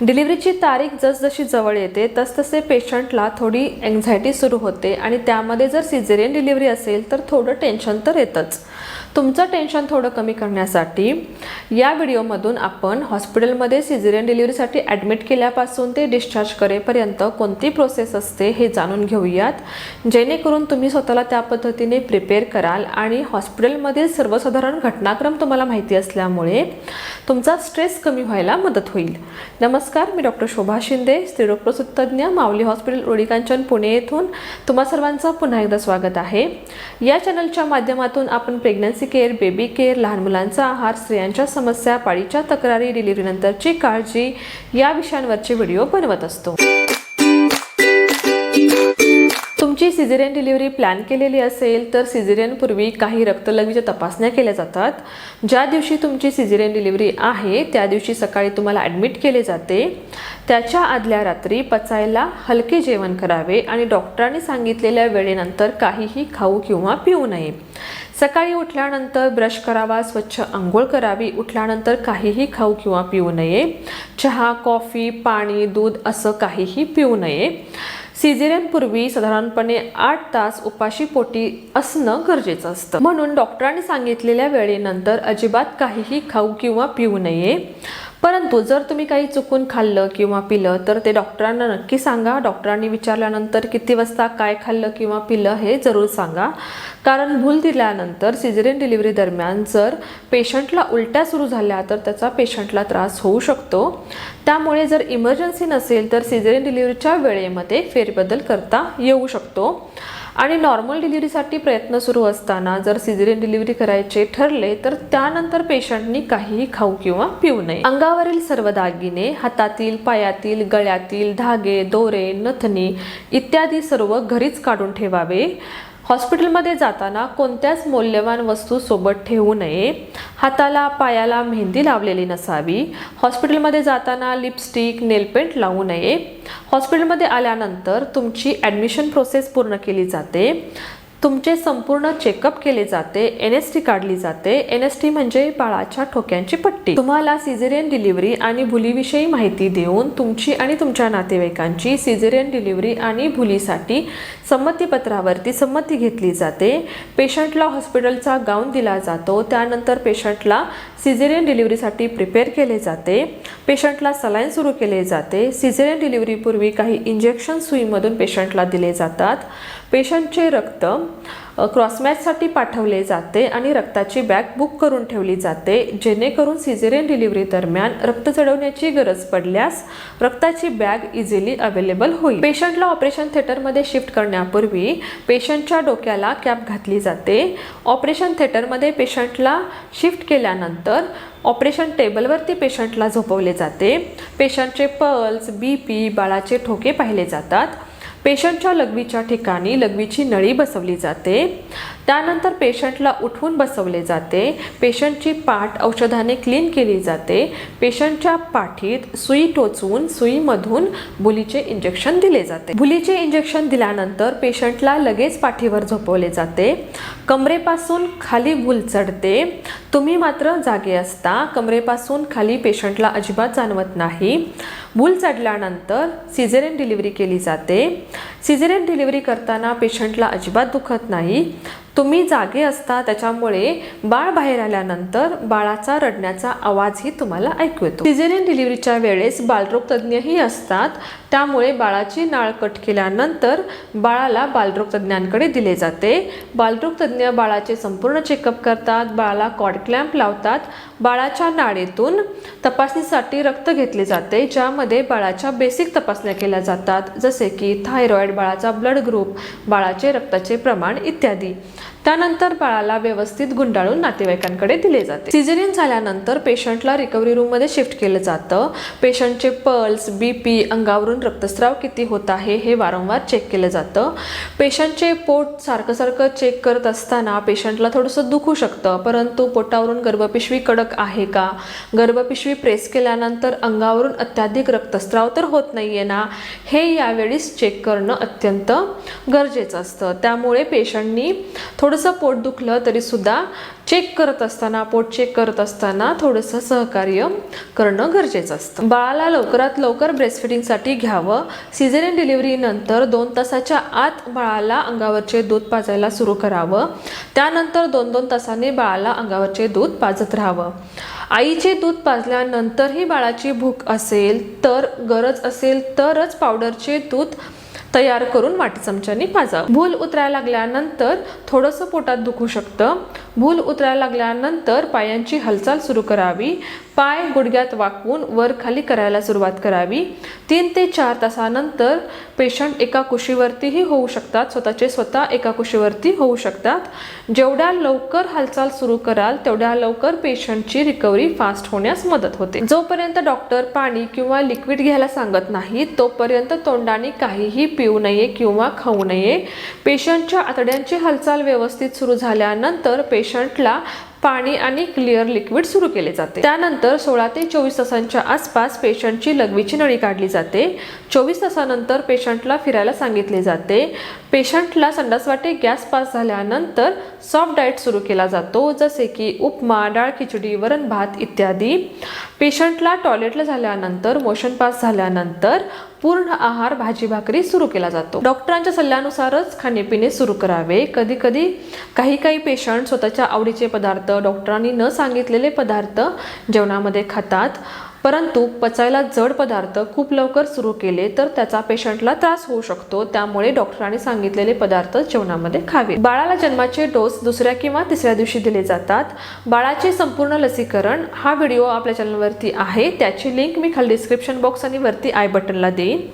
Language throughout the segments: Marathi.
डिलिव्हरीची तारीख जसजशी जवळ येते तसतसे पेशंटला थोडी एन्झायटी सुरू होते आणि त्यामध्ये जर सिझेरियन डिलिव्हरी असेल तर थोडं टेन्शन तर येतच. तुमचं टेन्शन थोडं कमी करण्यासाठी या व्हिडिओमधून आपण हॉस्पिटलमध्ये सिझेरियन डिलिव्हरीसाठी ॲडमिट केल्यापासून ते डिस्चार्ज करेपर्यंत कोणती प्रोसेस असते हे जाणून घेऊयात. जेणेकरून तुम्ही स्वतःला त्या पद्धतीने प्रिपेअर कराल आणि हॉस्पिटलमधील सर्वसाधारण घटनाक्रम तुम्हाला माहिती असल्यामुळे तुमचा स्ट्रेस कमी व्हायला मदत होईल. नमस्कार मी डॉक्टर शोभा शिंदे स्त्रीरोग प्रसूतज्ञ माऊली हॉस्पिटल रोडीकांचन पुणे येथून तुम्हा सर्वांचं पुन्हा एकदा स्वागत आहे. या चॅनलच्या माध्यमातून आपण प्रेग्नन्सी केअर बेबी केअर लहान मुलांचा आहार स्त्रियांच्या समस्या पाळीच्या तक्रारी डिलिव्हरीनंतरची काळजी या विषयांवरचे व्हिडिओ बनवत असतो. तुमची सिझेरियन डिलिव्हरी प्लॅन केलेली असेल तर सिझेरियनपूर्वी काही रक्तलघवीच्या तपासण्या केल्या जातात. ज्या दिवशी तुमची सिझेरियन डिलिव्हरी आहे त्या दिवशी सकाळी तुम्हाला ॲडमिट केले जाते. त्याच्या आदल्या रात्री पचायला हलके जेवण करावे आणि डॉक्टरांनी सांगितलेल्या वेळेनंतर काहीही खाऊ किंवा पिऊ नये. सकाळी उठल्यानंतर ब्रश करावा स्वच्छ आंघोळ करावी उठल्यानंतर काहीही खाऊ किंवा पिऊ नये. चहा कॉफी पाणी दूध असं काहीही पिऊ नये. सिझेरियनपूर्वी साधारणपणे आठ तास उपाशी पोटी असणं गरजेचं असतं. म्हणून डॉक्टरांनी सांगितलेल्या वेळेनंतर अजिबात काहीही खाऊ किंवा पिऊ नये. परंतु जर तुम्ही काही चुकून खाल्लं किंवा पिलं तर ते डॉक्टरांना नक्की सांगा. डॉक्टरांनी विचारल्यानंतर किती वाजता काय खाल्लं किंवा पिलं हे जरूर सांगा. कारण भूल दिल्यानंतर सिझेरियन डिलिव्हरी दरम्यान जर पेशंटला उलट्या सुरू झाल्या तर त्याचा पेशंटला त्रास होऊ शकतो. त्यामुळे जर इमर्जन्सी नसेल तर सिझेरियन डिलिव्हरीच्या वेळेमध्ये फेरबदल करता येऊ शकतो. आणि नॉर्मल डिलिव्हरीसाठी प्रयत्न सुरू असताना जर सिझेरियन डिलिव्हरी करायचे ठरले तर त्यानंतर पेशंटनी काहीही खाऊ किंवा पिऊ नये. अंगावरील सर्व दागिने हातातील पायातील गळ्यातील धागे दोरे नथनी इत्यादी सर्व घरीच काढून ठेवावे. हॉस्पिटलमध्ये जाताना कोणत्याच मौल्यवान वस्तू सोबत ठेवू नये. हाताला पायाला मेहंदी लावलेली नसावी. हॉस्पिटलमध्ये जाताना लिपस्टिक नेलपेंट लावू नये. हॉस्पिटलमध्ये आल्यानंतर तुमची ॲडमिशन प्रोसेस पूर्ण केली जाते. तुमचे संपूर्ण चेकअप केले जाते एन एस टी काढली जाते. एन एस टी म्हणजे बाळाच्या ठोक्यांची पट्टी. तुम्हाला सिझेरियन डिलिव्हरी आणि भुलीविषयी माहिती देऊन तुमची आणि तुमच्या नातेवाईकांची सिझेरियन डिलिव्हरी आणि भुलीसाठी संमतीपत्रावरती संमती घेतली जाते. पेशंटला हॉस्पिटलचा गाऊन दिला जातो. त्यानंतर पेशंटला सिझेरियन डिलिव्हरीसाठी प्रिपेअर केले जाते. पेशंटला सलाईन सुरू केले जाते. सिझेरियन डिलिव्हरीपूर्वी काही इंजेक्शन सुईमधून पेशंटला दिले जातात. पेशंटचे रक्त क्रॉसमॅचसाठी पाठवले जाते आणि रक्ताची बॅग बुक करून ठेवली जाते जेणेकरून सिझेरियन डिलिव्हरी दरम्यान रक्त चढवण्याची गरज पडल्यास रक्ताची बॅग इझिली अवेलेबल होईल. पेशंटला ऑपरेशन थिएटरमध्ये शिफ्ट करण्यापूर्वी पेशंटच्या डोक्याला कॅप घातली जाते. ऑपरेशन थिएटरमध्ये पेशंटला शिफ्ट केल्यानंतर ऑपरेशन टेबलवरती पेशंटला झोपवले जाते. पेशंटचे पल्स बी पी बाळाचे ठोके पाहिले जातात. पेशंटच्या लघवीच्या ठिकाणी लघवीची नळी बसवली जाते. त्यानंतर पेशंटला उठवून बसवले जाते. पेशंटची पाठ औषधाने क्लीन केली जाते. पेशंटच्या पाठीत सुई टोचवून सुईमधून भुलीचे इंजेक्शन दिले जाते. भुलीचे इंजेक्शन दिल्यानंतर पेशंटला लगेच पाठीवर झोपवले जाते. कमरेपासून खाली भूल चढते. तुम्ही मात्र जागे असता. कमरेपासून खाली पेशंटला अजिबात जाणवत नाही. भूल चढल्यानंतर सिझेरियन डिलिव्हरी केली जाते. सिझेरियन डिलिव्हरी करताना पेशंटला अजिबात दुखत नाही. तुम्ही जागे असता त्याच्यामुळे बाळ बाहेर आल्यानंतर बाळाचा रडण्याचा आवाजही तुम्हाला ऐकू येतो. सिझेरियन डिलिव्हरीच्या वेळेस बालरोग तज्ज्ञही असतात. त्यामुळे बाळाची नाळ कट केल्यानंतर बाळाला बालरोग तज्ज्ञांकडे दिले जाते. बालरोग तज्ज्ञ बाळाचे संपूर्ण चेकअप करतात बाळाला कॉड क्लॅम्प लावतात. बाळाच्या नाळेतून तपासणीसाठी रक्त घेतले जाते ज्यामध्ये बाळाच्या बेसिक तपासण्या केल्या जातात जसे की थायरॉईड बाळाचा ब्लड ग्रुप बाळाचे रक्ताचे प्रमाण इत्यादी. त्यानंतर बाळाला व्यवस्थित गुंडाळून नातेवाईकांकडे दिले जाते. सिझेरियन झाल्यानंतर पेशंटला रिकव्हरी रूममध्ये शिफ्ट केलं जातं. पेशंटचे पल्स बी पी अंगावरून रक्तस्राव किती होत आहे हे वारंवार चेक केलं जातं. पेशंटचे पोट सारखं सारखं चेक करत असताना पेशंटला थोडंसं दुखू शकतं. परंतु पोटावरून गर्भपिशवी कडक आहे का? गर्भपिशवी प्रेस केल्यानंतर अंगावरून अत्याधिक रक्तस्राव तर होत नाहीये ना? हे यावेळीस चेक करणं अत्यंत गरजेचं असतं. त्यामुळे पेशंटनी थोडंसं पोट दुखलं तरी सुद्धा चेक करत असताना पोट चेक करत असताना थोडंसं सहकार्य करणं गरजेचं असतं. बाळाला लवकरात लवकर ब्रेस्टफिडिंगसाठी घ्यावं. सिझेरियन डिलिव्हरीनंतर दोन तासाच्या आत बाळाला अंगावरचे दूध पाजायला सुरू करावं. त्यानंतर दोन दोन तासांनी बाळाला अंगावरचे दूध पाजत राहावं. आईचे दूध पाजल्यानंतरही बाळाची भूक असेल तर गरज असेल तरच पावडरचे दूध तयार करून वाटी चमच्याने पाजावं. भूल उतरायला लागल्यानंतर थोडंसं पोटात दुखू शकतं. भूल उतरायला लागल्यानंतर पायांची हालचाल सुरू करावी. पाय गुडघ्यात वाकवून वर खाली करायला सुरुवात करावी. तीन ते चार तासानंतर पेशंट एका कुशीवरतीही होऊ शकतात. स्वतःचे स्वतः एका कुशीवरती होऊ शकतात. जेवढ्या लवकर हालचाल सुरू कराल तेवढ्या लवकर पेशंटची रिकव्हरी फास्ट होण्यास मदत होते. जोपर्यंत डॉक्टर पाणी किंवा लिक्विड घ्यायला सांगत नाही तोपर्यंत तोंडाने काहीही पिऊ नये किंवा खाऊ नये. पेशंटच्या आतड्यांची हालचाल व्यवस्थित सुरू झाल्यानंतर पेशंटला पाणी आणि क्लिअर लिक्विड सुरू केले जाते. त्यानंतर सोळा ते चोवीस तासांच्या आसपास पेशंटची लघवीची नळी काढली जाते. चोवीस तासानंतर पेशंटला फिरायला सांगितले जाते. पेशंटला संडासवाटे गॅस पास झाल्यानंतर सॉफ्ट डाएट सुरू केला जातो जसे की उपमा डाळ खिचडी वरण भात इत्यादी. पेशंटला टॉयलेटला झाल्यानंतर मोशन पास झाल्यानंतर पूर्ण आहार भाजी भाकरी सुरू केला जातो. डॉक्टरांच्या सल्ल्यानुसारच खाणेपिणे सुरू करावे. कधी कधी काही काही पेशंट स्वतःच्या आवडीचे पदार्थ डॉक्टरांनी न सांगितलेले पदार्थ जेवणामध्ये खातात. परंतु पचायला जड पदार्थ खूप लवकर सुरू केले तर त्याचा पेशंटला त्रास होऊ शकतो. त्यामुळे डॉक्टरांनी सांगितलेले पदार्थ जेवणामध्ये खावे बाळाला जन्माचे डोस दुसऱ्या किंवा तिसऱ्या दिवशी दिले जातात. बाळाचे संपूर्ण लसीकरण हा व्हिडिओ आपल्या चॅनलवरती आहे. त्याची लिंक मी खाली डिस्क्रिप्शन बॉक्स आणि वरती आय बटनला देईन.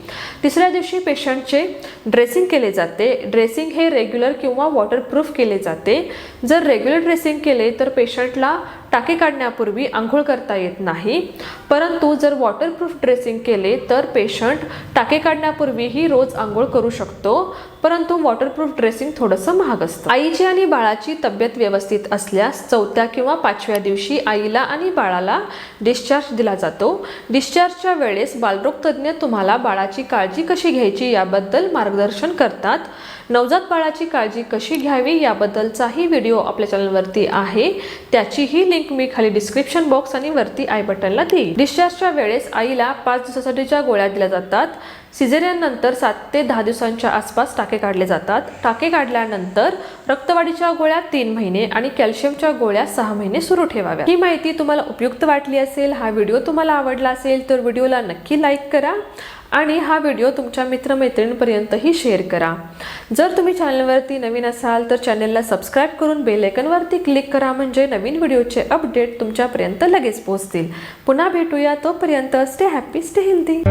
तिसऱ्या दिवशी पेशंटचे ड्रेसिंग केले जाते. ड्रेसिंग हे रेग्युलर किंवा वॉटरप्रूफ केले जाते. जर रेग्युलर ड्रेसिंग केले तर पेशंटला टाके काढण्यापूर्वी आंघोळ करता येत नाही. परंतु जर वॉटरप्रूफ ड्रेसिंग केले तर पेशंट टाके काढण्यापूर्वीही रोज आंघोळ करू शकतो. परंतु वॉटरप्रूफ ड्रेसिंग थोडंसं महाग असतं. आईची आणि बाळाची तब्येत व्यवस्थित असल्यास चौथ्या किंवा पाचव्या दिवशी आईला आणि बाळाला डिस्चार्ज दिला जातो. डिस्चार्जच्या वेळेस बालरोग तज्ज्ञ तुम्हाला बाळाची काळजी कशी घ्यायची याबद्दल मार्गदर्शन करतात. नवजात बाळाची काळजी कशी घ्यावी याबद्दलचाही व्हिडिओ आपल्या चॅनलवरती आहे. त्याचीही लिंक मी खाली डिस्क्रिप्शन बॉक्स आणि वरती आय बटनला देईल. डिस्चार्जच्या वेळेस आईला पाच दिवसासाठीच्या गोळ्या दिल्या जातात. सिझेरियन नंतर सात ते दहा दिवसांच्या आसपास टाके काढले जातात. टाके काढल्यानंतर रक्तवाढीच्या गोळ्या तीन महिने आणि कॅल्शियमच्या गोळ्या सहा महिने सुरू ठेवाव्या ही माहिती तुम्हाला उपयुक्त वाटली असेल हा व्हिडिओ तुम्हाला आवडला असेल तर व्हिडिओला नक्की लाईक करा आणि हा व्हिडिओ तुमच्या मित्रमैत्रिणींपर्यंतही शेअर करा. जर तुम्ही चॅनलवरती नवीन असाल तर चॅनलला सबस्क्राईब करून बेल आयकनवरती क्लिक करा म्हणजे नवीन व्हिडिओचे अपडेट तुमच्यापर्यंत लगेच पोहोचतील. पुन्हा भेटूया तोपर्यंत स्टे हॅपी स्टे हेल्दी